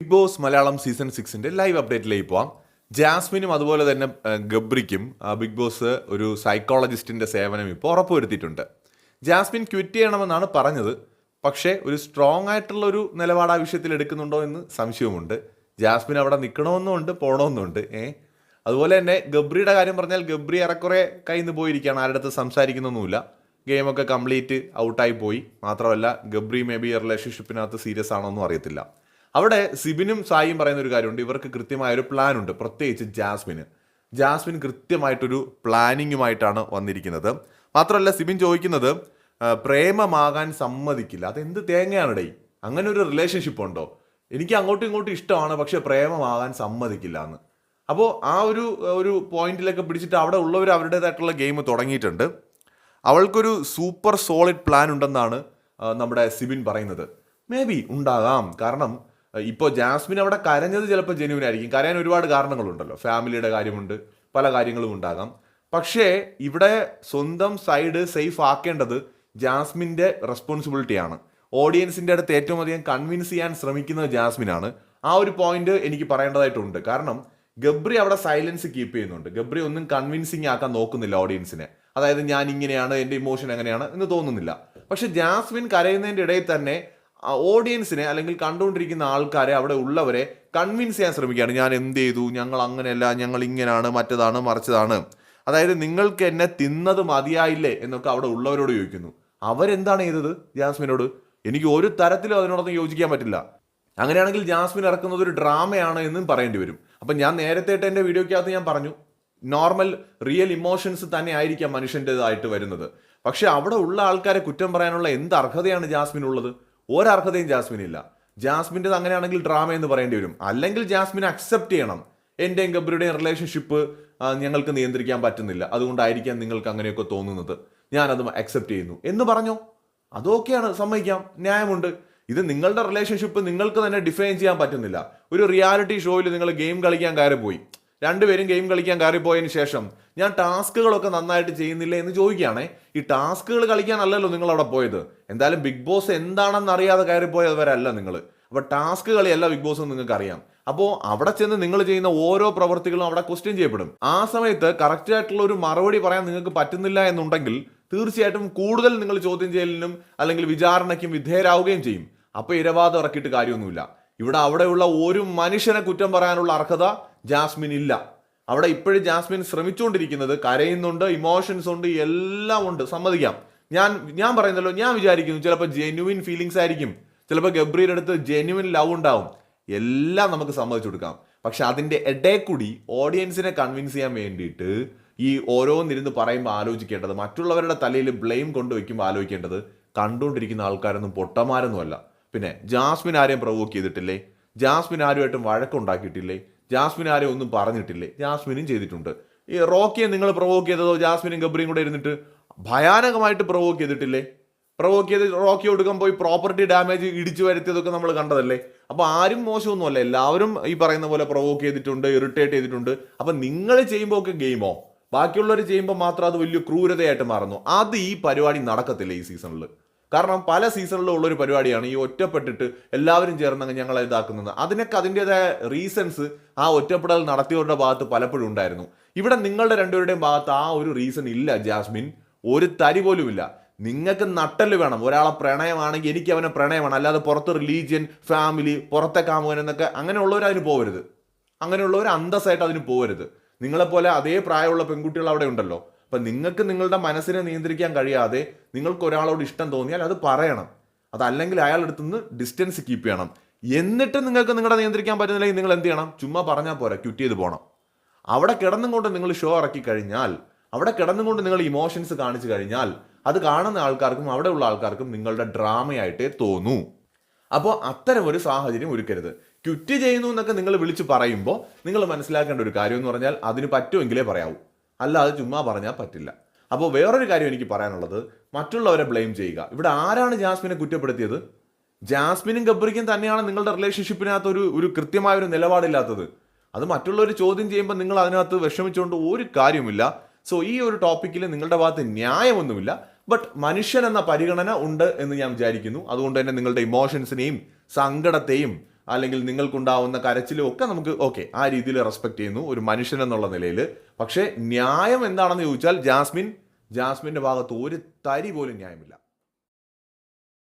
Big boss Malayalam season സിക്സിന്റെ live അപ്ഡേറ്റിലേക്ക് പോവാം. ജാസ്മിനും അതുപോലെ തന്നെ ഗബ്രിക്കും ബിഗ് ബോസ് ഒരു സൈക്കോളജിസ്റ്റിന്റെ സേവനം ഇപ്പോൾ ഉറപ്പുവരുത്തിയിട്ടുണ്ട്. ജാസ്മിൻ ക്വിറ്റ് ചെയ്യണമെന്നാണ് പറഞ്ഞത്. പക്ഷേ ഒരു സ്ട്രോങ് ആയിട്ടുള്ള ഒരു നിലപാട് ആ വിഷയത്തിൽ എടുക്കുന്നുണ്ടോ എന്ന് സംശയമുണ്ട് ജാസ്മിൻ അവിടെ നിൽക്കണമെന്നുണ്ട് പോകണമെന്നുണ്ട് ഏ. അതുപോലെ തന്നെ ഗബ്രിയുടെ കാര്യം പറഞ്ഞാൽ ഗബ്രി ഏറെക്കുറെ കയ്യിൽ നിന്ന് പോയിരിക്കുകയാണ്. ആരുടെ അടുത്ത് സംസാരിക്കുന്നൊന്നുമില്ല. ഗെയിമൊക്കെ കംപ്ലീറ്റ് ഔട്ടായി പോയി. മാത്രമല്ല ഗബ്രി മേ ബി റിലേഷൻഷിപ്പിനകത്ത് സീരിയസ് ആണോ എന്നും അറിയത്തില്ല. അവിടെ സിബിനും സായിയും പറയുന്ന ഒരു കാര്യമുണ്ട്. ഇവർക്ക് കൃത്യമായ ഒരു പ്ലാൻ ഉണ്ട് പ്രത്യേകിച്ച് ജാസ്മിന്. ജാസ്മിൻ കൃത്യമായിട്ടൊരു പ്ലാനിങ്ങുമായിട്ടാണ് വന്നിരിക്കുന്നത്. മാത്രമല്ല സിബിൻ ചോദിക്കുന്നത് പ്രേമമാകാൻ സമ്മതിക്കില്ല. അതെന്ത് തേങ്ങയാണ് ഡേ അങ്ങനെ ഒരു റിലേഷൻഷിപ്പ് ഉണ്ടോ? എനിക്ക് അങ്ങോട്ടും ഇങ്ങോട്ടും ഇഷ്ടമാണ് പക്ഷെ പ്രേമമാകാൻ സമ്മതിക്കില്ല എന്ന്. അപ്പോൾ ആ ഒരു ഒരു പോയിന്റിലൊക്കെ പിടിച്ചിട്ട് അവിടെ ഉള്ളവർ അവരുടേതായിട്ടുള്ള ഗെയിം തുടങ്ങിയിട്ടുണ്ട്. അവൾക്കൊരു സൂപ്പർ സോളിഡ് പ്ലാൻ ഉണ്ടെന്നാണ് നമ്മുടെ സിബിൻ പറയുന്നത്. മേ ബി ഉണ്ടാകാം. കാരണം ഇപ്പോൾ ജാസ്മിൻ അവിടെ കരഞ്ഞത് ചിലപ്പോൾ ജെന്യൂൻ ആയിരിക്കും. കരയാൻ ഒരുപാട് കാരണങ്ങളുണ്ടല്ലോ. ഫാമിലിയുടെ കാര്യമുണ്ട് പല കാര്യങ്ങളും ഉണ്ടാകാം. പക്ഷേ ഇവിടെ സ്വന്തം സൈഡ് സേഫ് ആക്കേണ്ടത് ജാസ്മിന്റെ റെസ്പോൺസിബിലിറ്റിയാണ് ഓഡിയൻസിന്റെ അടുത്ത് ഏറ്റവും അധികം കൺവിൻസ് ചെയ്യാൻ ശ്രമിക്കുന്നത് ജാസ്മിനാണ്. ആ ഒരു പോയിന്റ് എനിക്ക് പറയേണ്ടതായിട്ടുണ്ട്. കാരണം ഗബ്രി അവിടെ സൈലൻസ് കീപ്പ് ചെയ്യുന്നുണ്ട്. ഗബ്രി ഒന്നും കൺവിൻസിങ് ആക്കാൻ നോക്കുന്നില്ല ഓഡിയൻസിനെ അതായത് ഞാൻ ഇങ്ങനെയാണ് എന്റെ ഇമോഷൻ എങ്ങനെയാണ് എന്ന് തോന്നുന്നില്ല. പക്ഷെ ജാസ്മിൻ കരയുന്നതിന്റെ ഇടയിൽ തന്നെ ഓഡിയൻസിനെ അല്ലെങ്കിൽ കണ്ടുകൊണ്ടിരിക്കുന്ന ആൾക്കാരെ അവിടെ ഉള്ളവരെ കൺവിൻസ് ചെയ്യാൻ ശ്രമിക്കുകയാണ്. ഞാൻ എന്ത് ചെയ്തു? ഞങ്ങൾ അങ്ങനെയല്ല. ഞങ്ങൾ ഇങ്ങനെയാണ് മറ്റതാണ്. മറിച്ചതാണ്. അതായത് നിങ്ങൾക്ക് എന്നെ തിന്നത് മതിയായില്ലേ എന്നൊക്കെ അവിടെ ഉള്ളവരോട് ചോദിക്കുന്നു. അവരെന്താണ് ചെയ്തത് ജാസ്മിനോട്? എനിക്ക് ഒരു തരത്തിലും അതിനോടൊന്നും യോജിക്കാൻ പറ്റില്ല. അങ്ങനെയാണെങ്കിൽ ജാസ്മിൻ ഇറക്കുന്നത് ഒരു ഡ്രാമയാണ് എന്നും പറയേണ്ടി വരും. അപ്പം ഞാൻ നേരത്തെ എന്റെ വീഡിയോയ്ക്കകത്ത് ഞാൻ പറഞ്ഞു നോർമൽ റിയൽ ഇമോഷൻസ് തന്നെ ആയിരിക്കാം മനുഷ്യന്റെതായിട്ട് വരുന്നത്. പക്ഷേ അവിടെ ഉള്ള ആൾക്കാരെ കുറ്റം പറയാനുള്ള എന്ത് അർഹതയാണ് ജാസ്മിൻ ഉള്ളത് ഒരർഹതയും ജാസ്മിൻ ഇല്ല ജാസ്മിന്റെത് അങ്ങനെയാണെങ്കിൽ ഡ്രാമ എന്ന് പറയേണ്ടി വരും. അല്ലെങ്കിൽ ജാസ്മിൻ അക്സെപ്റ്റ് ചെയ്യണം. എന്റെയും ഗബ്രിയുടെയും റിലേഷൻഷിപ്പ് ഞങ്ങൾക്ക് നിയന്ത്രിക്കാൻ പറ്റുന്നില്ല. അതുകൊണ്ടായിരിക്കാം നിങ്ങൾക്ക് അങ്ങനെയൊക്കെ തോന്നുന്നത്. ഞാനത് അക്സെപ്റ്റ് ചെയ്യുന്നു. എന്ന് പറഞ്ഞോ? അതൊക്കെയാണ് സമ്മതിക്കാം. ന്യായമുണ്ട്. ഇത് നിങ്ങളുടെ റിലേഷൻഷിപ്പ് നിങ്ങൾക്ക് തന്നെ ഡിഫൈൻ ചെയ്യാൻ പറ്റുന്നില്ല. ഒരു റിയാലിറ്റി ഷോയിൽ നിങ്ങൾ ഗെയിം കളിക്കാൻ കയറിപ്പോയി. രണ്ടുപേരും ഗെയിം കളിക്കാൻ കയറിപ്പോയതിന് ശേഷം ഞാൻ ടാസ്കുകളൊക്കെ നന്നായിട്ട് ചെയ്യുന്നില്ല എന്ന് ചോദിക്കുകയാണേ. ഈ ടാസ്കുകൾ കളിക്കാനല്ലല്ലോ നിങ്ങൾ അവിടെ പോയത്. എന്തായാലും ബിഗ് ബോസ് എന്താണെന്ന് അറിയാതെ കയറിപ്പോയവരല്ല നിങ്ങൾ അപ്പോൾ ടാസ്ക് കളിയല്ല ബിഗ് ബോസ് നിങ്ങൾക്ക് അറിയാം അപ്പോൾ അവിടെ ചെന്ന് നിങ്ങൾ ചെയ്യുന്ന ഓരോ പ്രവൃത്തികളും അവിടെ ക്വസ്റ്റ്യൻ ചെയ്യപ്പെടും. ആ സമയത്ത് കറക്റ്റ് ആയിട്ടുള്ള ഒരു മറുപടി പറയാൻ നിങ്ങൾക്ക് പറ്റുന്നില്ല എന്നുണ്ടെങ്കിൽ തീർച്ചയായിട്ടും കൂടുതൽ നിങ്ങൾ ചോദ്യം ചെയ്യലിനും അല്ലെങ്കിൽ വിചാരണയ്ക്കും വിധേയരാവുകയും ചെയ്യും. അപ്പോൾ ഇരവാദം ഇറക്കിയിട്ട് കാര്യമൊന്നുമില്ല. ഇവിടെ അവിടെയുള്ള ഒരു മനുഷ്യനെ കുറ്റം പറയാനുള്ള അർഹത ജാസ്മിൻ ഇല്ല. അവിടെ ഇപ്പോഴും ജാസ്മിൻ ശ്രമിച്ചുകൊണ്ടിരിക്കുന്നത് കരയുന്നുണ്ട് ഇമോഷൻസ് ഉണ്ട് എല്ലാം ഉണ്ട്. സമ്മതിക്കാം. ഞാൻ ഞാൻ പറയുന്നല്ലോ ഞാൻ വിചാരിക്കുന്നു ചിലപ്പോൾ ജെന്യുവിൻ ഫീലിങ്സ് ആയിരിക്കും. ചിലപ്പോൾ ഗബ്രിയുടെ അടുത്ത് ജെന്യുവിൻ ലവ് ഉണ്ടാവും. എല്ലാം നമുക്ക് സമ്മതിച്ചു കൊടുക്കാം. പക്ഷെ അതിന്റെ ഇടയിൽ കൂടി ഓഡിയൻസിനെ കൺവിൻസ് ചെയ്യാൻ വേണ്ടിയിട്ട് ഈ ഓരോന്നിരുന്ന് പറയുമ്പോൾ ആലോചിക്കേണ്ടത് മറ്റുള്ളവരുടെ തലയിൽ ബ്ലെയിം കൊണ്ടുവയ്ക്കുമ്പോൾ ആലോചിക്കേണ്ടത് കണ്ടുകൊണ്ടിരിക്കുന്ന ആൾക്കാരൊന്നും പൊട്ടന്മാരൊന്നുമല്ല. പിന്നെ ജാസ്മിൻ ആരെയും പ്രൊവോക്ക് ചെയ്തിട്ടില്ലേ? ജാസ്മിൻ ആരുമായിട്ടും വഴക്കുണ്ടാക്കിയിട്ടില്ലേ? ജാസ്മിൻ ആരെയും ഒന്നും പറഞ്ഞിട്ടില്ലേ? ജാസ്മിനും ചെയ്തിട്ടുണ്ട്. ഈ റോക്കിയെ നിങ്ങൾ പ്രൊവോക്ക് ചെയ്തതോ? ജാസ്മിനും ഗബ്രിയും കൂടെ ഇരുന്നിട്ട് ഭയാനകമായിട്ട് പ്രൊവോക്ക് ചെയ്തിട്ടില്ലേ? പ്രൊവോക്ക് ചെയ്ത് റോക്കി കൊടുക്കാൻ പോയി പ്രോപ്പർട്ടി ഡാമേജ് ഇടിച്ചു വരുത്തിയതൊക്കെ നമ്മൾ കണ്ടതല്ലേ? അപ്പോൾ ആരും മോശമൊന്നുമല്ല. എല്ലാവരും ഈ പറയുന്ന പോലെ പ്രൊവോക്ക് ചെയ്തിട്ടുണ്ട് ഇറിറ്റേറ്റ് ചെയ്തിട്ടുണ്ട്. അപ്പം നിങ്ങൾ ചെയ്യുമ്പോൾ ഒക്കെ ഗെയിമോ ബാക്കിയുള്ളവർ ചെയ്യുമ്പോൾ മാത്രം അത് വലിയ ക്രൂരതയായിട്ട് മാറുന്നു. അത് ഈ പരിപാടി നടക്കത്തില്ല ഈ സീസണിൽ കാരണം പല സീസണിലും ഒരു പരിപാടിയാണ് ഈ ഒറ്റപ്പെട്ടിട്ട് എല്ലാവരും ചേർന്ന് ഞങ്ങളെ ഇതാക്കുന്നത്. അതിനൊക്കെ അതിന്റെതായ റീസൺസ് ആ ഒറ്റപ്പെടൽ നടത്തിയവരുടെ ഭാഗത്ത് പലപ്പോഴും ഉണ്ടായിരുന്നു. ഇവിടെ നിങ്ങളുടെ രണ്ടുപേരുടെയും ഭാഗത്ത് ആ ഒരു റീസൺ ഇല്ല ജാസ്മിൻ. ഒരു തരി പോലും ഇല്ല. നിങ്ങൾക്ക് നട്ടൽ വേണം. ഒരാളെ പ്രണയമാണെങ്കിൽ എനിക്ക് അവനെ പ്രണയമാണ്. അല്ലാതെ പുറത്ത് റിലീജിയൻ ഫാമിലി പുറത്തെ കാമുകൻ എന്നൊക്കെ അങ്ങനെയുള്ളവർ അതിന് പോകരുത് അങ്ങനെയുള്ളവർ അന്തസ്സായിട്ട് അതിന് പോകരുത് നിങ്ങളെപ്പോലെ അതേ പ്രായമുള്ള പെൺകുട്ടികൾ അവിടെ ഉണ്ടല്ലോ. അപ്പം നിങ്ങൾക്ക് നിങ്ങളുടെ മനസ്സിനെ നിയന്ത്രിക്കാൻ കഴിയാതെ നിങ്ങൾക്ക് ഒരാളോട് ഇഷ്ടം തോന്നിയാൽ അത് പറയണം. അതല്ലെങ്കിൽ അയാൾ നിന്ന് ഡിസ്റ്റൻസ് കീപ്പ് ചെയ്യണം. എന്നിട്ട് നിങ്ങൾക്ക് നിങ്ങളെ നിയന്ത്രിക്കാൻ പറ്റുന്നില്ലെങ്കിൽ നിങ്ങൾ എന്ത് ചെയ്യണം? ചുമ്മാ പറഞ്ഞാൽ പോരാ ക്വിറ്റ് ചെയ്ത് പോകണം അവിടെ കിടന്നും കൊണ്ട് നിങ്ങൾ ഷോ ഇറക്കി കഴിഞ്ഞാൽ അവിടെ കിടന്നും കൊണ്ട് നിങ്ങൾ ഇമോഷൻസ് കാണിച്ചു കഴിഞ്ഞാൽ അത് കാണുന്ന ആൾക്കാർക്കും അവിടെയുള്ള ആൾക്കാർക്കും നിങ്ങളുടെ ഡ്രാമയായിട്ടേ തോന്നൂ. അപ്പോൾ അത്തരം ഒരു സാഹചര്യം ഒരുക്കരുത്. ക്വിറ്റ് ചെയ്യുന്നു എന്നൊക്കെ നിങ്ങൾ വിളിച്ച് പറയുമ്പോൾ നിങ്ങൾ മനസ്സിലാക്കേണ്ട ഒരു കാര്യം എന്ന് പറഞ്ഞാൽ അതിന് പറ്റുമെങ്കിലേ പറയാവൂ. അല്ലാതെ ചുമ്മാ പറഞ്ഞാൽ പറ്റില്ല. അപ്പോൾ വേറൊരു കാര്യം എനിക്ക് പറയാനുള്ളത്. മറ്റുള്ളവരെ ബ്ലെയിം ചെയ്യുക. ഇവിടെ ആരാണ് ജാസ്മിനെ കുറ്റപ്പെടുത്തിയത്? ജാസ്മിനും ഗബ്രിക്കും തന്നെയാണ് നിങ്ങളുടെ റിലേഷൻഷിപ്പിനകത്ത് ഒരു ഒരു കൃത്യമായ ഒരു നിലപാടില്ലാത്തത്. അത് മറ്റുള്ളവർ ചോദ്യം ചെയ്യുമ്പോൾ നിങ്ങൾ അതിനകത്ത് വിഷമിച്ചുകൊണ്ട് ഒരു കാര്യമില്ല സോ ഈ ഒരു ടോപ്പിക്കിൽ നിങ്ങളുടെ ഭാഗത്ത് ന്യായമൊന്നുമില്ല. ബട്ട് മനുഷ്യൻ എന്ന പരിഗണന ഉണ്ട് എന്ന് ഞാൻ വിചാരിക്കുന്നു. അതുകൊണ്ട് തന്നെ നിങ്ങളുടെ ഇമോഷൻസിനെയും സങ്കടത്തെയും അല്ലെങ്കിൽ നിങ്ങൾക്കുണ്ടാവുന്ന കരച്ചിലും ഒക്കെ നമുക്ക് ഓക്കെ ആ രീതിയിൽ റെസ്പെക്ട് ചെയ്യുന്നു ഒരു മനുഷ്യൻ എന്നുള്ള നിലയിൽ പക്ഷേ ന്യായം എന്താണെന്ന് ചോദിച്ചാൽ ജാസ്മിൻ ജാസ്മിന്റെ ഭാഗത്ത് ഒരു തരി പോലും ന്യായമില്ല.